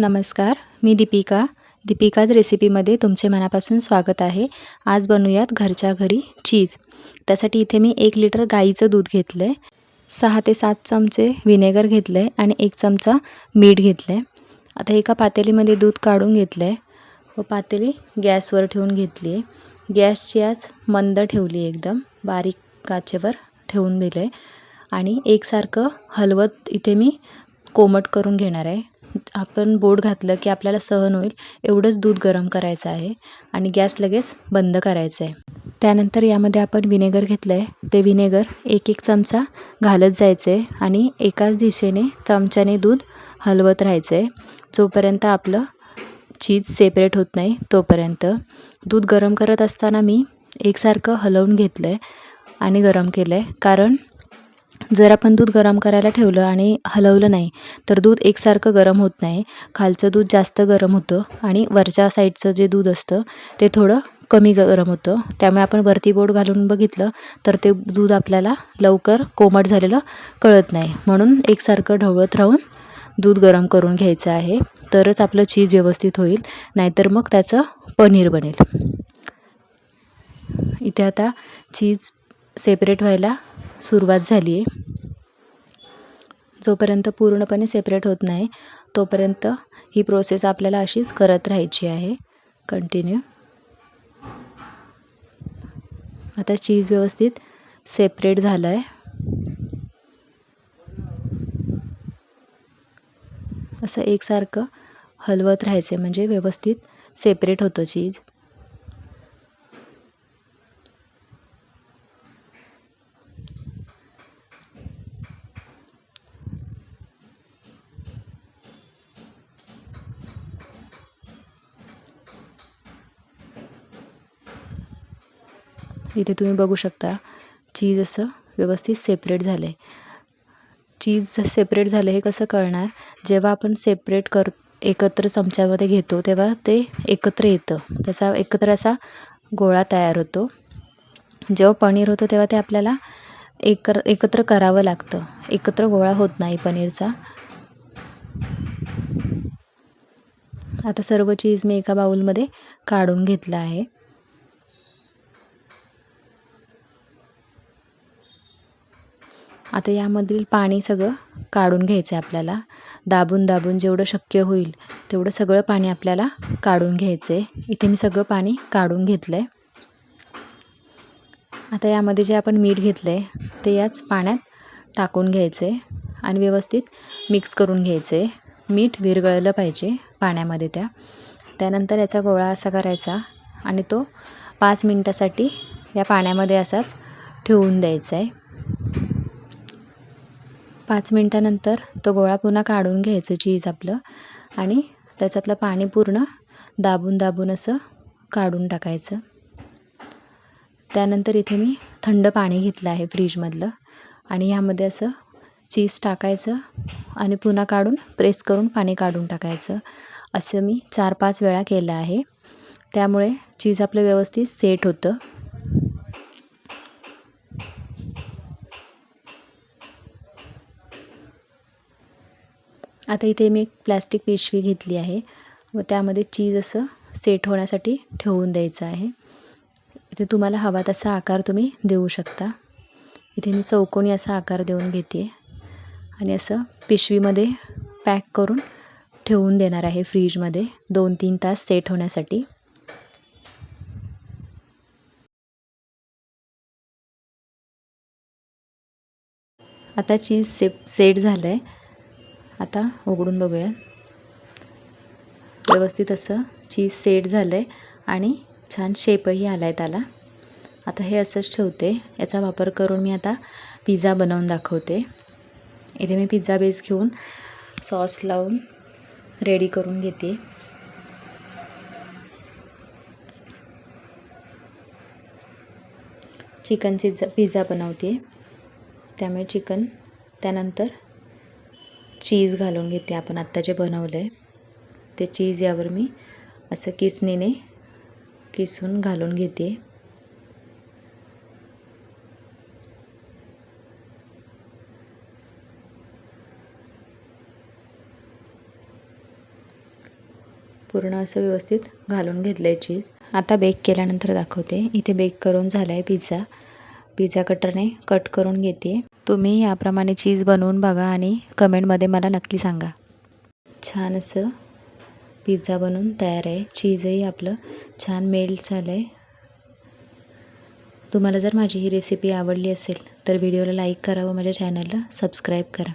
नमस्कार मी दीपिका. दीपिकाज रेसिपीमध्ये तुमचे मनापासून स्वागत आहे. आज बनवूयात घरच्या घरी चीज. त्यासाठी इथे मी एक लिटर गाईचं दूध घेतलं आहे सहा ते सात चमचे व्हिनेगर घेतलं आहे आणि एक चमचा मीठ घेतलं आहे आता एका पातेलीमध्ये दूध काढून घेतलं आहे व पातेली गॅसवर ठेवून घेतली आहे गॅसची आज मंद ठेवली एकदम बारीक काचेवर ठेवून दिलं आहे आणि एकसारखं हलवत इथे मी कोमट करून घेणार आहे. आपण बोट घातलं की आपल्याला सहन होईल एवढंच दूध गरम करायचं आहे आणि गॅस लगेच बंद करायचं आहे. त्यानंतर यामध्ये आपण विनेगर घेतलं आहे ते विनेगर एक एक चमचा घालत जायचं आहे आणि एकाच दिशेने चमच्याने दूध हलवत राहायचं आहे जोपर्यंत आपलं चीज सेपरेट होत नाही तोपर्यंत. दूध गरम करत असताना मी एकसारखं हलवून घेतलं आहे आणि गरम केलं आहे कारण जर आपण दूध गरम करायला ठेवलं आणि हलवलं नाही तर दूध एकसारखं गरम होत नाही. खालचं दूध जास्त गरम होतं आणि वरच्या साईडचं जे दूध असतं ते थोडं कमी गरम होतं. त्यामुळे आपण वरती बोट घालून बघितलं तर ते दूध आपल्याला लवकर कोमट झालेलं कळत नाही. म्हणून एकसारखं ढवळत राहून दूध गरम करून घ्यायचं आहे. तरच आपलं चीज व्यवस्थित होईल नाहीतर मग त्याचं पनीर बनेल. इथे आता चीज सेपरेट व्हायला सुरुवात झाली आहे. जोपर्यंत पूर्णपणे सेपरेट होत नाही तोपर्यंत ही प्रोसेस आपल्याला अशीच करत राहायची आहे. कंटिन्यू आता चीज व्यवस्थित सेपरेट झालं आहे असं एकसारखं हलवत राहायचं म्हणजे व्यवस्थित सेपरेट होतं चीज इथे तुम्ही बघू शकता चीज असं व्यवस्थित सेपरेट झालं आहे चीज सेपरेट झालं हे कसं कळणार? जेव्हा आपण सेपरेट कर एकत्र चमच्यामध्ये घेतो तेव्हा ते एकत्र येतं. त्याचा एकत्र असा गोळा तयार होतो. जेव्हा पनीर होतं तेव्हा ते आपल्याला एकर एकत्र करावं लागतं. एकत्र गोळा होत नाही पनीरचा. आता सर्व चीज मी एका बाऊलमध्ये काढून घेतलं आहे. आता यामधील पाणी सगळं काढून घ्यायचं आहे आपल्याला. दाबून दाबून जेवढं शक्य होईल तेवढं सगळं पाणी आपल्याला काढून घ्यायचं आहे इथे मी सगळं पाणी काढून घेतलं आहे आता यामध्ये जे आपण मीठ घेतलं आहे ते याच पाण्यात टाकून घ्यायचं आहे आणि व्यवस्थित मिक्स करून घ्यायचं आहे मीठ विरगळलं पाहिजे पाण्यामध्ये त्या. त्यानंतर याचा गोळा असा करायचा आणि तो पाच मिनटासाठी या पाण्यामध्ये असाच ठेवून द्यायचा आहे पाच मिनटानंतर तो गोळा पुन्हा काढून घ्यायचं चीज आपलं आणि त्याच्यातलं पाणी पूर्ण दाबून दाबून असं काढून टाकायचं. त्यानंतर इथे मी थंड पाणी घेतलं आहे फ्रीजमधलं आणि ह्यामध्ये असं चीज टाकायचं आणि पुन्हा काढून प्रेस करून पाणी काढून टाकायचं. असं मी चार पाच वेळा केलं आहे. त्यामुळे चीज आपलं व्यवस्थित सेट होतं. आता इथे मी एक प्लॅस्टिक पिशवी घेतली आहे. व त्यामध्ये चीज असं सेट होण्यासाठी ठेवून द्यायचं आहे. इथे तुम्हाला हवा तसा आकार तुम्ही देऊ शकता. इथे मी चौकोनी असा आकार देऊन घेते आणि असं पिशवीमध्ये पॅक करून ठेवून देणार आहे फ्रीजमध्ये दोन तीन तास सेट होण्यासाठी. आता चीज सेप सेट झालं आहे आता उघडून बघूया. व्यवस्थित असं चीज सेट झालं आहे आणि छान शेपही आला आहे त्याला. आता हे असंच ठेवते. याचा वापर करून मी आता पिझ्झा बनवून दाखवते. इथे मी पिझ्झा बेस घेऊन सॉस लावून रेडी करून घेते. चिकनची पिझ्झा बनवते. त्यामुळे चिकन त्यानंतर चीज घालून घेते आपण. आत्ता जे बनवलं आहे ते चीज यावर मी असं किसणीने किसून घालून घेते. पूर्ण असं व्यवस्थित घालून घेतलं आहे चीज. आता बेक केल्यानंतर दाखवते. इथे बेक करून झाला आहे पिझ्झा पिझ्झा कटरने कट करून घेते. तुम्ही याप्रमाणे चीज बनवून बघा आणि कमेंटमध्ये मला नक्की सांगा. छान असं पिझ्झा बनवून तयार आहे. चीजही आपलं छान मेल्ट झालं आहे तुम्हाला जर माझी ही रेसिपी आवडली असेल तर व्हिडिओला लाईक करा व माझ्या चॅनलला सबस्क्राईब करा.